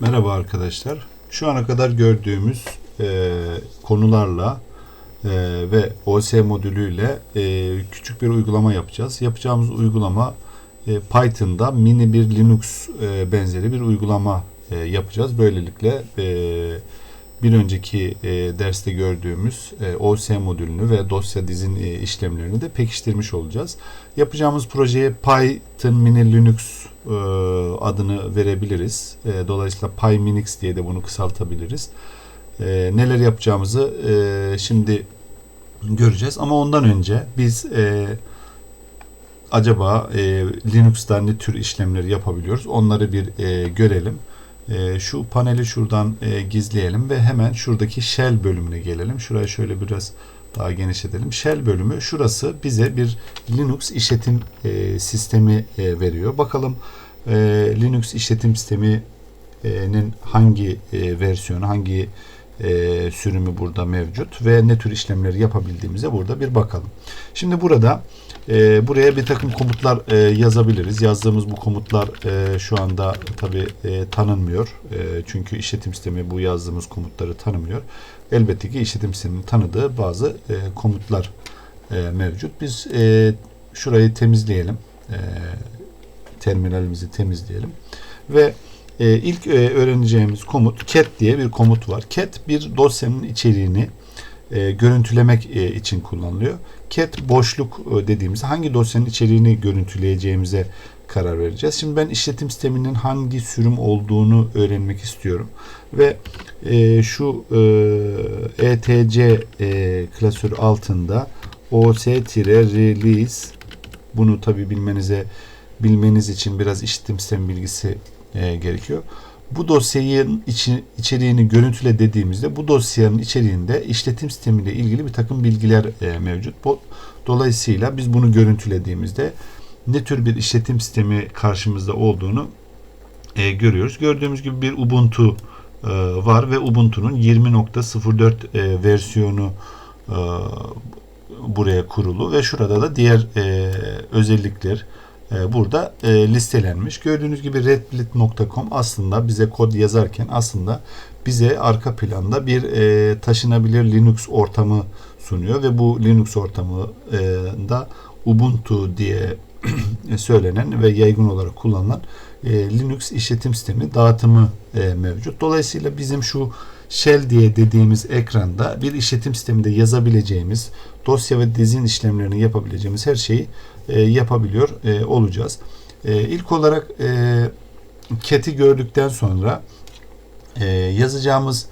Merhaba arkadaşlar. Şu ana kadar gördüğümüz e, konularla e, ve OS modülüyle e, küçük bir uygulama yapacağız. Yapacağımız uygulama e, Python'da mini bir Linux e, benzeri bir uygulama e, yapacağız. Böylelikle e, bir önceki e, derste gördüğümüz e, OS modülünü ve dosya dizin e, işlemlerini de pekiştirmiş olacağız. Yapacağımız projeye Python Mini Linux e, adını verebiliriz. E, dolayısıyla PyMinix diye de bunu kısaltabiliriz. E, neler yapacağımızı şimdi göreceğiz. Ama ondan önce biz acaba e, Linux'ta ne tür işlemleri yapabiliyoruz? Onları bir görelim. Şu paneli şuradan gizleyelim ve hemen şuradaki shell bölümüne gelelim. Şurayı şöyle biraz daha genişletelim. Shell bölümü şurası bize bir Linux işletim e, sistemi e, veriyor. Bakalım e, Linux işletim sisteminin hangi e, versiyonu, hangi e, sürümü burada mevcut ve ne tür işlemleri yapabildiğimize burada bir bakalım. Şimdi burada e, buraya bir takım komutlar e, yazabiliriz. Yazdığımız bu komutlar e, şu anda tabi e, tanınmıyor. E, çünkü işletim sistemi bu yazdığımız komutları tanımıyor. Elbette ki işletim sisteminin tanıdığı bazı e, komutlar e, mevcut. Biz e, şurayı temizleyelim. E, terminalimizi temizleyelim. Ve e, ilk e, öğreneceğimiz komut cat diye bir komut var. Cat bir dosyanın içeriğini e, görüntülemek e, için kullanılıyor. Cat boşluk e, dediğimiz hangi dosyanın içeriğini görüntüleyeceğimize karar vereceğiz. Şimdi ben işletim sisteminin hangi sürüm olduğunu öğrenmek istiyorum. Ve e, şu e, etc e, klasörü altında os-release bunu tabi bilmenize bilmeniz için biraz işletim sistemi bilgisi e, gerekiyor. Bu dosyanın içeriğini görüntüle dediğimizde bu dosyanın içeriğinde işletim sistemiyle ilgili bir takım bilgiler e, mevcut. Bu, dolayısıyla biz bunu görüntülediğimizde ne tür bir işletim sistemi karşımızda olduğunu e, görüyoruz. Gördüğümüz gibi bir Ubuntu e, var ve Ubuntu'nun 20.04 e, versiyonu e, buraya kurulu ve şurada da diğer e, özellikler burada e, listelenmiş. Gördüğünüz gibi redblit.com aslında bize kod yazarken aslında bize arka planda bir e, taşınabilir Linux ortamı sunuyor ve bu Linux ortamında Ubuntu diye söylenen ve yaygın olarak kullanılan Linux işletim sistemi dağıtımı mevcut. Dolayısıyla bizim şu shell diye dediğimiz ekranda bir işletim sisteminde yazabileceğimiz dosya ve dizin işlemlerini yapabileceğimiz her şeyi e, yapabiliyor e, olacağız. E, ilk olarak e, cat'i gördükten sonra e, yazacağımız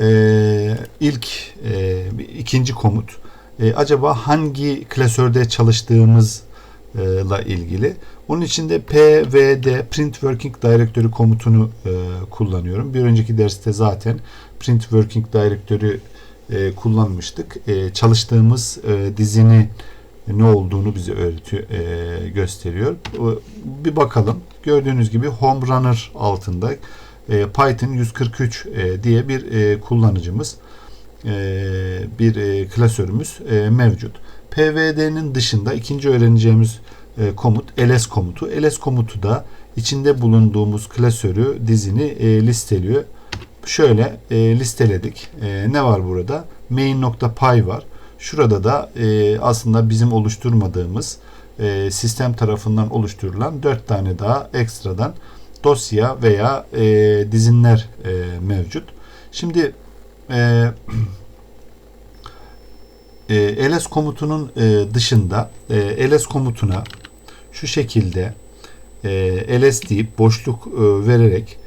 e, ilk e, ikinci komut e, acaba hangi klasörde çalıştığımızla ilgili. Onun için de pvd print working directory komutunu e, kullanıyorum. Bir önceki derste zaten print working directory e, kullanmıştık. E, çalıştığımız e, dizini ne olduğunu bize öğretiyor, e, gösteriyor. Bir bakalım. Gördüğünüz gibi Home Runner altında e, Python 143 e, diye bir e, kullanıcımız, e, bir e, klasörümüz e, mevcut. PVD'nin dışında ikinci öğreneceğimiz e, komut ls komutu. ls komutu da içinde bulunduğumuz klasörü, dizini e, listeliyor. Şöyle e, listeledik. E, ne var burada? main.py var. Şurada da e, aslında bizim oluşturmadığımız e, sistem tarafından oluşturulan dört tane daha ekstradan dosya veya e, dizinler e, mevcut. Şimdi e, e, ls komutunun e, dışında e, ls komutuna şu şekilde e, ls deyip boşluk e, vererek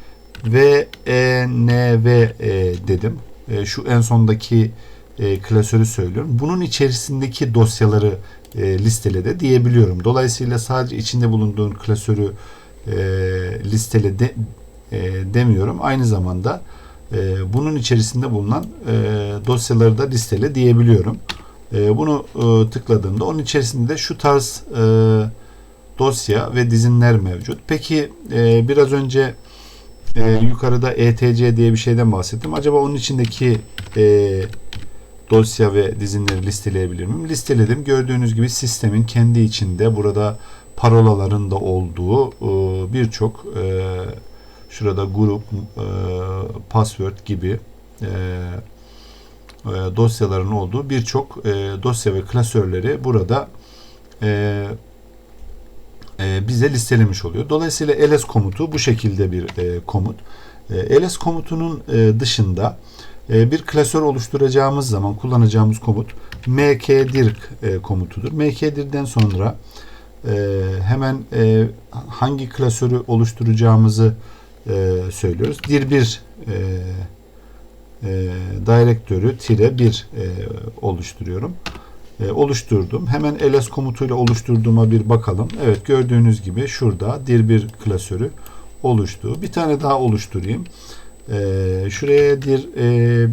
v e e, dedim. E, şu en sondaki e, klasörü söylüyorum. Bunun içerisindeki dosyaları e, listele diyebiliyorum. Dolayısıyla sadece içinde bulunduğun klasörü e, listele de, e, demiyorum. Aynı zamanda e, bunun içerisinde bulunan e, dosyaları da listele diyebiliyorum. E, bunu e, tıkladığımda onun içerisinde şu tarz e, dosya ve dizinler mevcut. Peki e, biraz önce e, yukarıda etc diye bir şeyden bahsettim. Acaba onun içindeki e, dosya ve dizinleri listeleyebilir miyim? Listeledim. Gördüğünüz gibi sistemin kendi içinde burada parolaların da olduğu e, birçok e, Şurada grup, e, password gibi e, e, dosyaların olduğu birçok e, dosya ve klasörleri burada e, e, bize listelemiş oluyor. Dolayısıyla ls komutu bu şekilde bir e, komut. E, ls komutunun dışında bir klasör oluşturacağımız zaman kullanacağımız komut mkdir e, komutudur. mkdir'den sonra hemen hangi klasörü oluşturacağımızı söylüyoruz. dir bir e, e, direktörü tire bir e, oluşturuyorum. E, oluşturdum. Hemen ls komutuyla oluşturduğuma bir bakalım. Evet gördüğünüz gibi şurada dir bir klasörü oluştu. Bir tane daha oluşturayım. E, şuraya dir e,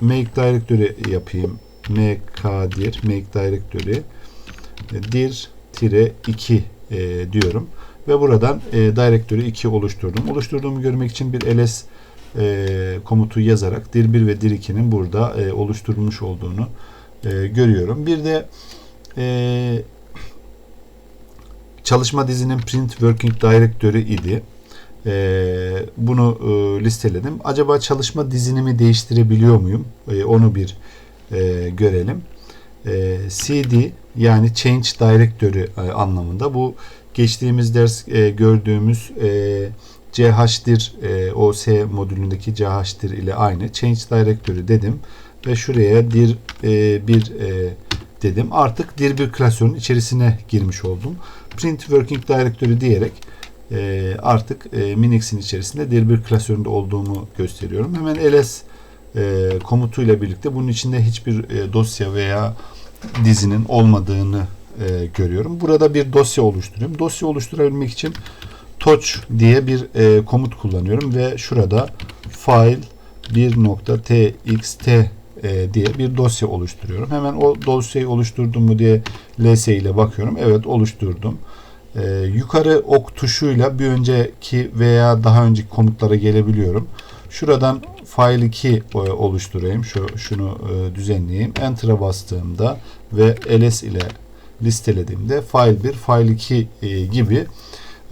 make directory yapayım. mkdir make directory dir tire 2 e, diyorum. Ve buradan e, directory 2 oluşturdum. Oluşturduğumu görmek için bir ls e, komutu yazarak dir 1 ve dir 2'nin burada e, oluşturulmuş olduğunu e, görüyorum. Bir de e, çalışma dizinin print working directory idi. E, bunu e, listeledim. Acaba çalışma dizinimi değiştirebiliyor muyum? E, onu bir e, görelim. E, cd yani change directory e, anlamında bu geçtiğimiz ders e, gördüğümüz e, chdir e, OS modülündeki chdir ile aynı. Change directory dedim ve şuraya dir e, bir e, dedim. Artık dir bir klasörün içerisine girmiş oldum. Print working directory diyerek e, artık e, Minix'in içerisinde dir bir klasöründe olduğumu gösteriyorum. Hemen ls e, komutuyla birlikte bunun içinde hiçbir e, dosya veya dizinin olmadığını e, görüyorum. Burada bir dosya oluşturuyorum. Dosya oluşturabilmek için touch diye bir e, komut kullanıyorum ve şurada file 1.txt e, diye bir dosya oluşturuyorum. Hemen o dosyayı oluşturdum mu diye ls ile bakıyorum. Evet oluşturdum. E, yukarı ok tuşuyla bir önceki veya daha önceki komutlara gelebiliyorum. Şuradan file 2 e, oluşturayım. Şu şunu e, düzenleyeyim. Enter'a bastığımda ve ls ile listelediğimde file 1, file 2 e, gibi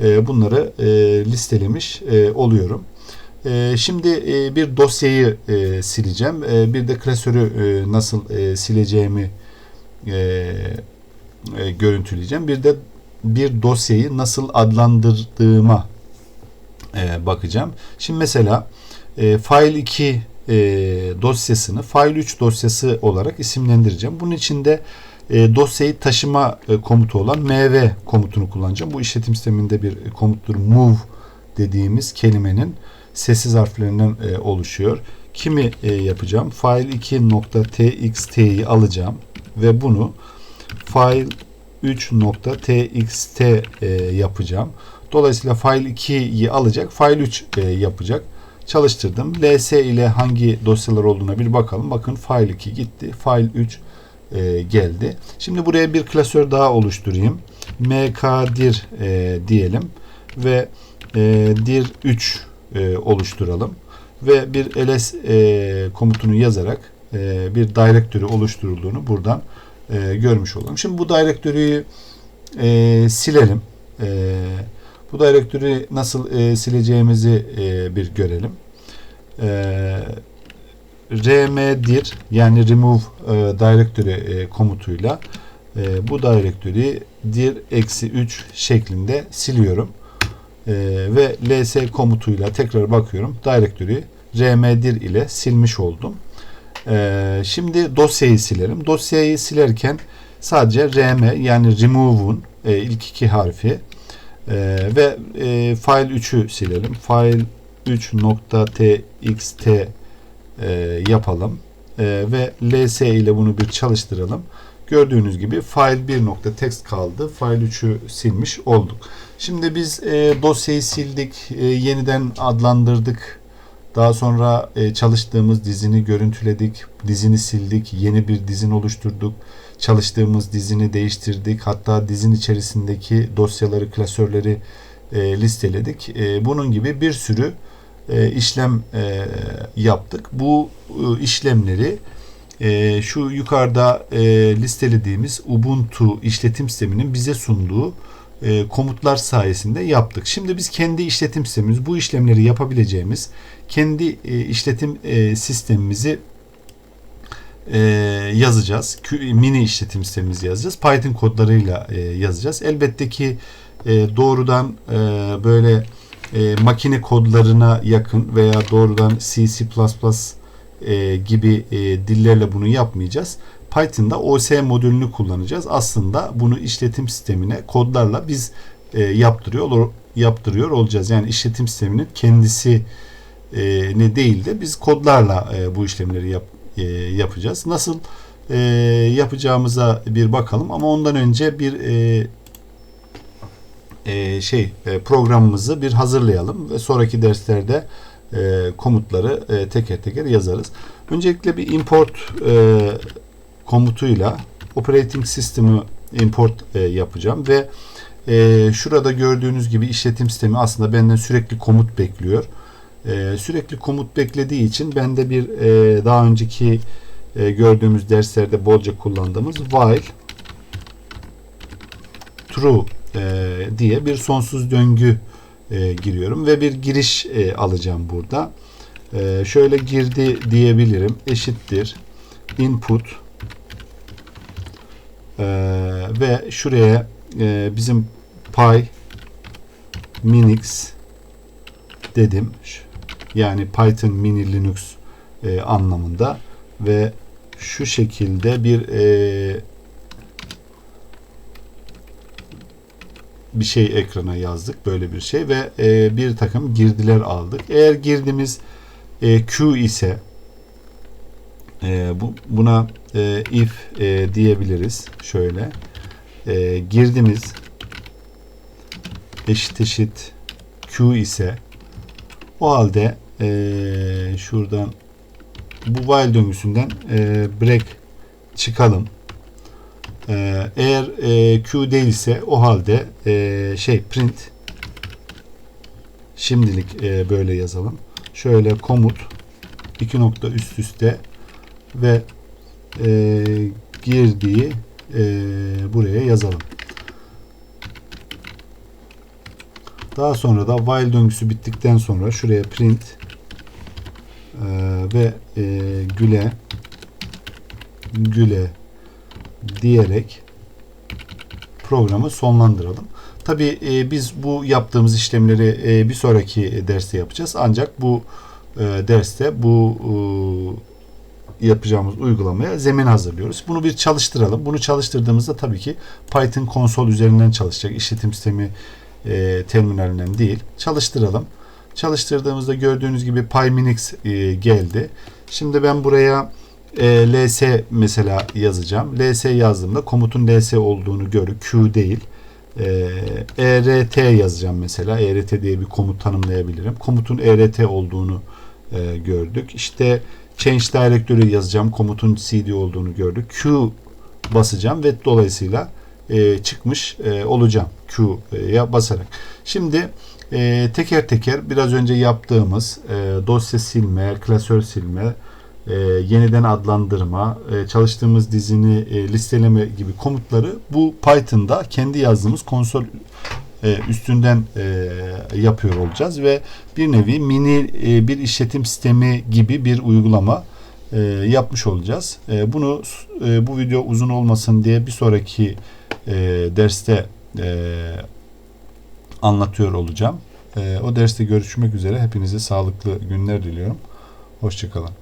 e, bunları e, listelemiş e, oluyorum. E, şimdi e, bir dosyayı e, sileceğim. E, bir de klasörü nasıl sileceğimi görüntüleyeceğim. Bir de bir dosyayı nasıl adlandırdığıma bakacağım. Şimdi mesela file 2 e, dosyasını file 3 dosyası olarak isimlendireceğim. Bunun içinde e, dosyayı taşıma komutu olan mv komutunu kullanacağım. Bu işletim sisteminde bir komuttur. Move dediğimiz kelimenin sessiz harflerinden e, oluşuyor. Kimi e, yapacağım? File 2.txt'yi alacağım ve bunu file 3.txt e, yapacağım. Dolayısıyla file 2'yi alacak, file 3 e, yapacak. Çalıştırdım. ls ile hangi dosyalar olduğuna bir bakalım. Bakın file 2 gitti. File 3 e, geldi. Şimdi buraya bir klasör daha oluşturayım. mkdir e, diyelim ve e, dir 3 e, oluşturalım ve bir ls e, komutunu yazarak e, bir directory oluşturulduğunu buradan e, görmüş olalım. Şimdi bu directory'yi e, silelim. E, bu directory nasıl e, sileceğimizi e, bir görelim. E, rmdir yani remove e, directory e, komutuyla e, bu directory'yi dir eksi 3 şeklinde siliyorum. E, ve ls komutuyla tekrar bakıyorum. Directory rmdir ile silmiş oldum. E, şimdi dosyayı silelim. Dosyayı silerken sadece rm yani remove'un e, ilk iki harfi e, ve e, file 3'ü silelim. File 3.txt e, yapalım e, ve ls ile bunu bir çalıştıralım. Gördüğünüz gibi file 1.text kaldı. File 3'ü silmiş olduk. Şimdi biz e, dosyayı sildik, e, yeniden adlandırdık. Daha sonra e, çalıştığımız dizini görüntüledik, dizini sildik, yeni bir dizin oluşturduk. Çalıştığımız dizini değiştirdik. Hatta dizin içerisindeki dosyaları, klasörleri e, listeledik. E, bunun gibi bir sürü e, işlem e, yaptık. Bu e, işlemleri e, şu yukarıda e, listelediğimiz Ubuntu işletim sisteminin bize sunduğu e, komutlar sayesinde yaptık. Şimdi biz kendi işletim sistemimiz bu işlemleri yapabileceğimiz kendi e, işletim e, sistemimizi yazacağız. Mini işletim sistemimizi yazacağız. Python kodlarıyla e, yazacağız. Elbette ki doğrudan böyle makine kodlarına yakın veya doğrudan C, C++ e, gibi e, dillerle bunu yapmayacağız. Python'da OS modülünü kullanacağız. Aslında bunu işletim sistemine kodlarla biz e, yaptırıyor yaptırıyor olacağız. Yani işletim sisteminin kendisi e, ne değil de biz kodlarla e, bu işlemleri yap, e, yapacağız. Nasıl e, yapacağımıza bir bakalım ama ondan önce bir e, e, şey e, programımızı bir hazırlayalım ve sonraki derslerde e, komutları e, teker teker yazarız. Öncelikle bir import e, komutuyla operating system'ı import e, yapacağım ve e, şurada gördüğünüz gibi işletim sistemi aslında benden sürekli komut bekliyor. E, sürekli komut beklediği için ben de bir e, daha önceki e, gördüğümüz derslerde bolca kullandığımız while true e, diye bir sonsuz döngü e, giriyorum ve bir giriş e, alacağım burada. E, şöyle girdi diyebilirim. Eşittir input e, ve şuraya e, bizim py minix dedim. Yani Python mini Linux e, anlamında ve şu şekilde bir e, bir şey ekrana yazdık böyle bir şey ve e, bir takım girdiler aldık. Eğer girdimiz e, Q ise e, bu, buna e, if e, diyebiliriz. Şöyle e, girdimiz eşit eşit Q ise o halde e, şuradan bu while döngüsünden e, break çıkalım. E, eğer e, Q değilse o halde e, şey print şimdilik e, böyle yazalım. Şöyle komut iki nokta üst üste ve e, girdiği e, buraya yazalım. Daha sonra da while döngüsü bittikten sonra şuraya print e, ve e, güle güle diyerek programı sonlandıralım. Tabi e, biz bu yaptığımız işlemleri e, bir sonraki derste yapacağız. Ancak bu e, derste bu e, yapacağımız uygulamaya zemin hazırlıyoruz. Bunu bir çalıştıralım. Bunu çalıştırdığımızda tabii ki Python konsol üzerinden çalışacak. İşletim sistemi e, terminalinden değil. Çalıştıralım. Çalıştırdığımızda gördüğünüz gibi PyMinix e, geldi. Şimdi ben buraya e, ls mesela yazacağım. ls yazdığımda komutun ls olduğunu görür. q değil. E, ert yazacağım mesela. ert diye bir komut tanımlayabilirim. Komutun ert olduğunu e, gördük. İşte change directory yazacağım. Komutun cd olduğunu gördük. q basacağım ve dolayısıyla e, çıkmış e, olacağım Q'ya basarak. Şimdi e, teker teker biraz önce yaptığımız e, dosya silme, klasör silme, e, yeniden adlandırma, e, çalıştığımız dizini e, listeleme gibi komutları bu Python'da kendi yazdığımız konsol e, üstünden e, yapıyor olacağız ve bir nevi mini e, bir işletim sistemi gibi bir uygulama e, yapmış olacağız. E, bunu e, bu video uzun olmasın diye bir sonraki e, derste e, anlatıyor olacağım. E, o derste görüşmek üzere. Hepinize sağlıklı günler diliyorum. Hoşçakalın.